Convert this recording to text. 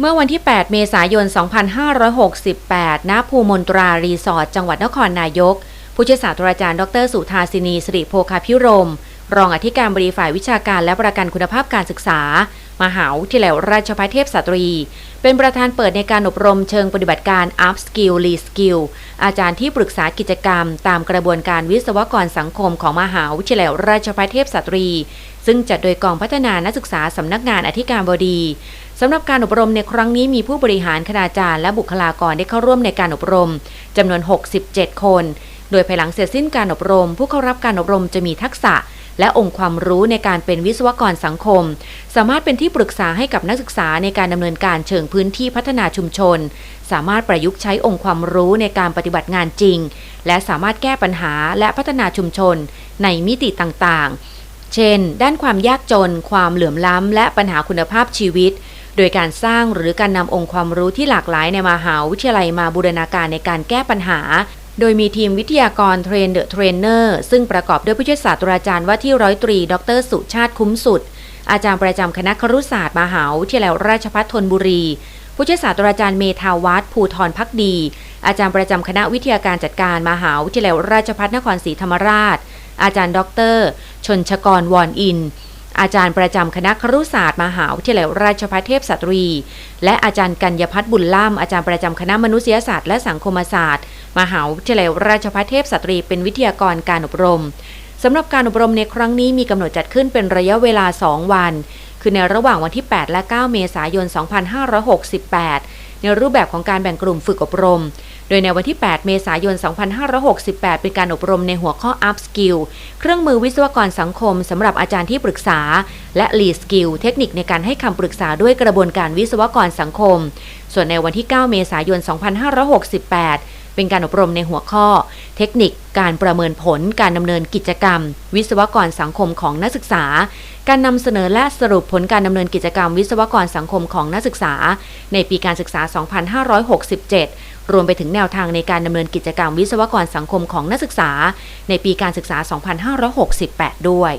เมื่อวันที่ 8 เมษายน 2568 ณ ภูมนตรารีสอร์ท จังหวัดนครนายก ผู้ช่วยศาสตราจารย์ ดร สุธาสินีสิริโภคาพิรม รองอธิการบดีฝ่ายวิชาการและประกันคุณภาพการศึกษา มหาวิทยาลัยราชภัฏเทพสตรี เป็นประธานเปิดในการอบรมเชิงปฏิบัติการ Up Skill r e Skill อาจารย์ที่ปรึกษากิจกรรม ตามกระบวนการวิศวกรสังคมของมหาวิทยาลัยราชภัฏเทพสตรี ซึ่งจัดโดยกองพัฒนานักศึกษาสำนักงานอธิการบดีสำหรับการอบรมในครั้งนี้มีผู้บริหารคณาจารย์และบุคลากรได้เข้าร่วมในการอบรมจำนวน 67 คน โดยภายหลังเสร็จสิ้นการอบรม ผู้เข้ารับการอบรมจะมีทักษะ และองค์ความรู้ในการเป็นวิศวกรสังคม สามารถเป็นที่ปรึกษาให้กับนักศึกษาในการดำเนินการเชิงพื้นที่พัฒนาชุมชน สามารถประยุกต์ใช้องค์ความรู้ในการปฏิบัติงานจริง และสามารถแก้ปัญหาและพัฒนาชุมชน ในมิติต่างๆ เช่น ด้านความยากจน ความเหลื่อมล้ำ และปัญหาคุณภาพชีวิตโดยการสร้างหรือการนำองค์ความรู้ที่หลากหลายในมหาวิทยาลัยมาบูรณาการในการแก้ปัญหา โดยมีทีมวิทยากรเทรนเดอะเทรนเนอร์ซึ่งประกอบด้วยผู้ช่วยศาสตราจารย์ว่าที่ร้อยตรี ดร สุชาติคุ้มสุด อาจารย์ประจำคณะครุศาสตร์มหาวิทยาลัยราชภัฏธนบุรี ผู้ช่วยศาสตราจารย์เมธาวัฒน์ภูทรพักดี อาจารย์ประจำคณะวิทยาการจัดการมหาวิทยาลัยราชภัฏนครศรีธรรมราช อาจารย์ ดร ชนชกรวอนอิน อาจารย์ประจำคณะครุศาสตร์มหาวิทยาลัยราชภัฏเทพสตรี และอาจารย์กัญญพัฒน์บุญล่ำอาจารย์ประจำคณะมนุษยศาสตร์และสังคมศาสตร์ มหาวิทยาลัยราชภัฏเทพสตรี เป็นวิทยากรการอบรมสำหรับการอบรมในครั้งนี้มีกำหนดจัดขึ้นเป็นระยะเวลา 2 วัน คือในระหว่างวันที่ 8 และ 9 เมษายน 2568ในรูปแบบของการแบ่งกลุ่มฝึกอบรม โดยในวันที่ 8 เมษายน 2568 เป็นการอบรมในหัวข้อ Up Skill เครื่องมือวิศวกรสังคมสำหรับอาจารย์ที่ปรึกษา และ Lead Skill เทคนิคในการให้คำปรึกษาด้วยกระบวนการวิศวกรสังคม ส่วนในวันที่ 9 เมษายน 2568เป็นการอบรมในหัวข้อ เทคนิคการประเมินผลการดำเนินกิจกรรม วิศวกรสังคมของนักศึกษา การนำเสนอและสรุปผลการดำเนินกิจกรรม วิศวกรสังคมของนักศึกษา ในปีการศึกษา2567 รวมไปถึงแนวทางในการดำเนินกิจกรรมวิศวกรสังคมของนักศึกษา ในปีการศึกษา 2568 ด้วย